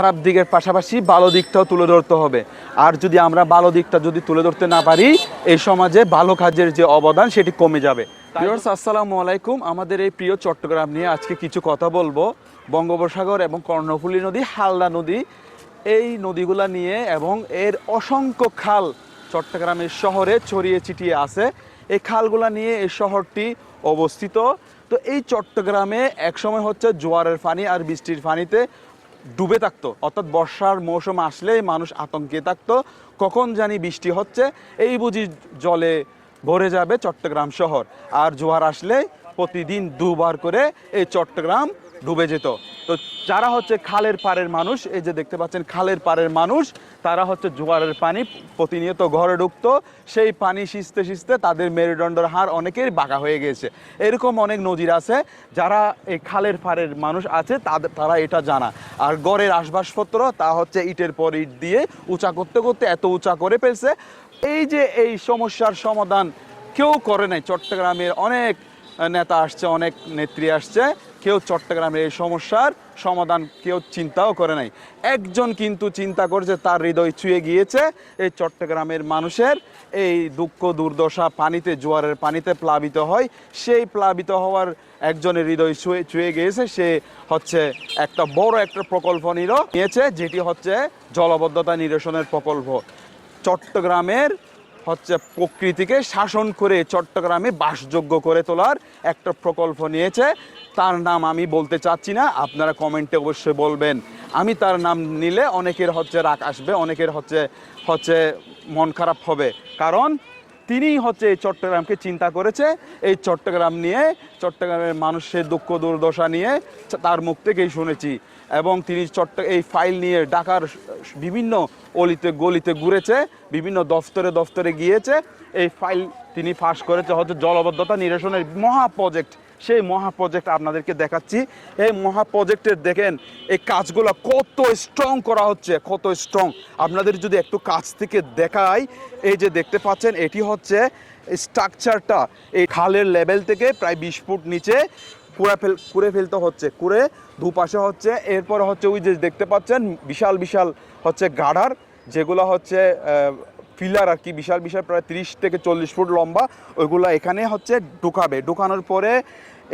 খারাপ দিকের পাশাপাশি ভালো দিকটাও তুলে ধরতে হবে। আর যদি আমরা ভালো দিকটা যদি তুলে ধরতে না পারি, এই সমাজে ভালো কাজের যে অবদান, সেটি কমে যাবে। ভিউয়ার্স আসসালামু আলাইকুম। আমাদের এই প্রিয় চট্টগ্রাম নিয়ে আজকে কিছু কথা বলব। বঙ্গোপসাগর এবং কর্ণফুলী নদী, হালদা নদী, এই নদীগুলা নিয়ে এবং এর অসংখ্য খাল চট্টগ্রামের শহরে ছড়িয়ে ছিটিয়ে আছে। এই খালগুলা নিয়ে এই শহরটি অবস্থিত। তো এই চট্টগ্রামে একসময় হচ্ছে জোয়ারের পানি আর বৃষ্টির পানিতে ডুবে থাকতো। অর্থাৎ বর্ষার মৌসুম আসলেই মানুষ আতঙ্কে থাকতো। কখন জানি বৃষ্টি হচ্ছে, এই বুঝি জলে ভরে যাবে চট্টগ্রাম শহর। আর জোয়ার আসলে প্রতিদিন দুবার করে এই চট্টগ্রাম ডুবে যেত। তো যারা হচ্ছে খালের পাড়ের মানুষ, এই যে দেখতে পাচ্ছেন খালের পাড়ের মানুষ, তারা হচ্ছে জোয়ারের পানি প্রতিনিয়ত ঘরে ঢুকতো। সেই পানি সিঁচতে সিঁচতে তাদের মেরুদণ্ডের হার অনেকের বাঁকা হয়ে গেছে। এরকম অনেক নজির আছে। যারা এই খালের পাড়ের মানুষ আছে, তাদের তারা এটা জানা। আর গড়ের আসবাসপত্র, তা হচ্ছে ইটের পর ইট দিয়ে উঁচা করতে করতে এত উঁচা করে ফেলছে। এই যে এই সমস্যার সমাধান কেউ করে নাই। চট্টগ্রামের অনেক নেতা আসছে, অনেক নেত্রী আসছে। কেউ চট্টগ্রামের এই সমস্যার সমাধান কেউ চিন্তাও করে নাই। একজন কিন্তু চিন্তা করছে, তার হৃদয় ছুঁয়ে গিয়েছে। এই চট্টগ্রামের মানুষের এই দুঃখ, দুর্দশা পানিতে, জোয়ারের পানিতে প্লাবিত হয়। সেই প্লাবিত হওয়ার একজনের হৃদয় ছুঁয়ে ছুঁয়ে গিয়েছে। সে হচ্ছে একটা বড় একটা প্রকল্প নিল, নিয়েছে, যেটি হচ্ছে জলবদ্ধতা নিরসনের প্রকল্প। চট্টগ্রামের হচ্ছে প্রকৃতিকে শাসন করে চট্টগ্রামে বাসযোগ্য করে তোলার একটা প্রকল্প নিয়েছে। তার নাম আমি বলতে চাচ্ছি না, আপনারা কমেন্টে অবশ্যই বলবেন। আমি তার নাম নিলে অনেকের হচ্ছে রাগ আসবে, অনেকের হচ্ছে হচ্ছে মন খারাপ হবে। কারণ তিনিই হচ্ছে এই চট্টগ্রামকে চিন্তা করেছে। এই চট্টগ্রাম নিয়ে, চট্টগ্রামের মানুষের দুঃখ দুর্দশা নিয়ে তার মুখ থেকেই শুনেছি। এবং তিনি চট্ট, এই ফাইল নিয়ে ডাকার বিভিন্ন অলিতে গলিতে ঘুরেছে, বিভিন্ন দফতরে দফতরে গিয়েছে। এই ফাইল তিনি ফাঁস করেছে হচ্ছে জলবদ্ধতা নিরসনের মহা প্রজেক্ট সেই মহা প্রজেক্ট আপনাদেরকে দেখাচ্ছি। এই মহা প্রজেক্টের দেখেন, এই কাজগুলো কত স্ট্রং করা হচ্ছে, কত স্ট্রং আপনাদের যদি একটু কাছ থেকে দেখাই, এই যে দেখতে পাচ্ছেন, এটি হচ্ছে স্ট্রাকচারটা এই খালের লেভেল থেকে প্রায় বিশ ফুট নিচে কুড়ে ফেল, কুড়ে ফেলতে হচ্ছে, কুড়ে দুপাশে হচ্ছে। এরপর হচ্ছে ওই যে দেখতে পাচ্ছেন, বিশাল বিশাল হচ্ছে গাডার যেগুলো হচ্ছে ফিলার আর কি, বিশাল বিশাল, প্রায় তিরিশ থেকে চল্লিশ ফুট লম্বা, ওইগুলো এখানে হচ্ছে ঢুকাবে। ঢুকানোর পরে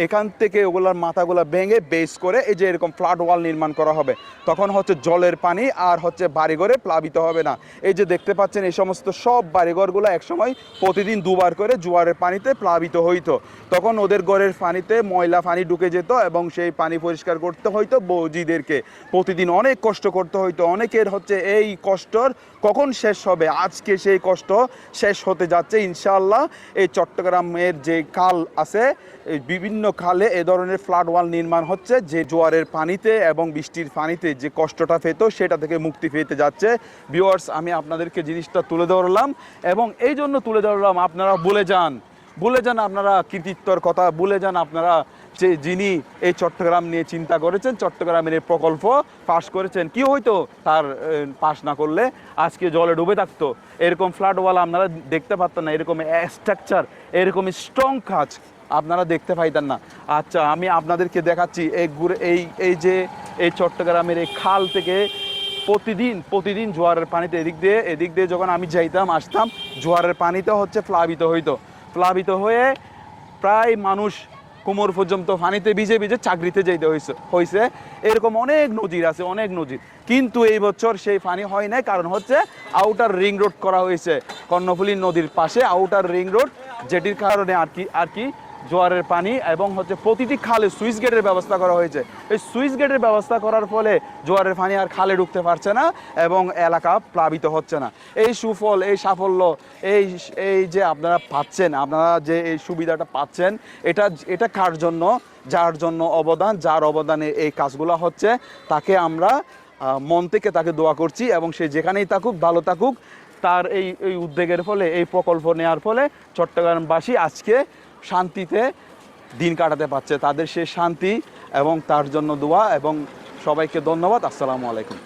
এখান থেকে ওগুলার মাথাগুলো ভেঙে বেস করে এই যে এরকম ফ্লাড ওয়াল নির্মাণ করা হবে। তখন হচ্ছে জলের পানি আর হচ্ছে বাড়িঘরে প্লাবিত হবে না। এই যে দেখতে পাচ্ছেন, এই সমস্ত সব বাড়িঘরগুলো একসময় প্রতিদিন দুবার করে জোয়ারের পানিতে প্লাবিত হইতো। তখন ওদের ঘরের পানিতে ময়লা পানি ঢুকে যেত এবং সেই পানি পরিষ্কার করতে হইতো বৌজিদেরকে। প্রতিদিন অনেক কষ্ট করতে হইতো। অনেকের হচ্ছে এই কষ্টর কখন শেষ হবে? আজকে সেই কষ্ট শেষ হতে যাচ্ছে। ইনশাআল্লাহ এই চট্টগ্রামের যে কাল আছে বিভিন্ন খালে এ ধরনের ফ্লাড ওয়াল নির্মাণ হচ্ছে, যে জোয়ারের পানিতে এবং বৃষ্টির পানিতে যে কষ্টটা পেত সেটা থেকে মুক্তি পেতে যাচ্ছে। ভিউয়ার্স আমি আপনাদেরকে জিনিসটা তুলে ধরলাম এবং এই জন্য তুলে ধরলাম, আপনারা বলে যান। বলে যান আপনারা কৃতিত্বর কথা, বলে যান আপনারা যে যিনি এই চট্টগ্রাম নিয়ে চিন্তা করেছেন, চট্টগ্রামের এই প্রকল্প পাশ করেছেন। কি হয়তো তার পাশ না করলে আজকে জলে ডুবে থাকতো। এরকম ফ্ল্যাট ওয়াল আপনারা দেখতে পারতেন না, এরকম স্ট্রাকচার এরকম স্ট্রং কাজ। আপনারা দেখতে পাইতেন না। আচ্ছা আমি আপনাদেরকে দেখাচ্ছি এই ঘুরে এই এই যে, এই চট্টগ্রামের এই খাল থেকে প্রতিদিন প্রতিদিন জোয়ারের পানিতে এদিক দিয়ে এদিক দিয়ে যখন আমি যাইতাম, আসতাম, জোয়ারের পানিতে হচ্ছে প্লাবিত হইতো। প্লাবিত হয়ে প্রায় মানুষ কোমর পর্যন্ত পানিতে ভিজে ভিজে চাকরিতে যেতে হয়েছে হয়েছে এরকম অনেক নজির আছে, অনেক নজির। কিন্তু এই বছর সেই পানি হয় নাই, কারণ হচ্ছে আউটার রিং রোড করা হয়েছে কর্ণফুলী নদীর পাশে আউটার রিং রোড যেটির কারণে আর কি আর কি জোয়ারের পানি এবং হচ্ছে প্রতিটি খালে সুইচ গেটের ব্যবস্থা করা হয়েছে। এই সুইচ গেটের ব্যবস্থা করার ফলে জোয়ারের পানি আর খালে ঢুকতে পারছে না এবং এলাকা প্লাবিত হচ্ছে না। এই সুফল, এই সাফল্য, এই এই যে আপনারা পাচ্ছেন, আপনারা যে এই সুবিধাটা পাচ্ছেন, এটা এটা কার জন্য? যার জন্য অবদান, যার অবদানে এই কাজগুলো হচ্ছে, তাকে আমরা মন থেকে তাকে দোয়া করছি এবং সে যেখানেই থাকুক, ভালো থাকুক, তার এই এই উদ্যোগের ফলে, এই প্রকল্প নেওয়ার ফলে চট্টগ্রামবাসী আজকে শান্তিতে দিন কাটাতে পারছে। তাদের সে শান্তি এবং তার জন্য দোয়া এবং সবাইকে ধন্যবাদ। আসসালামু আলাইকুম।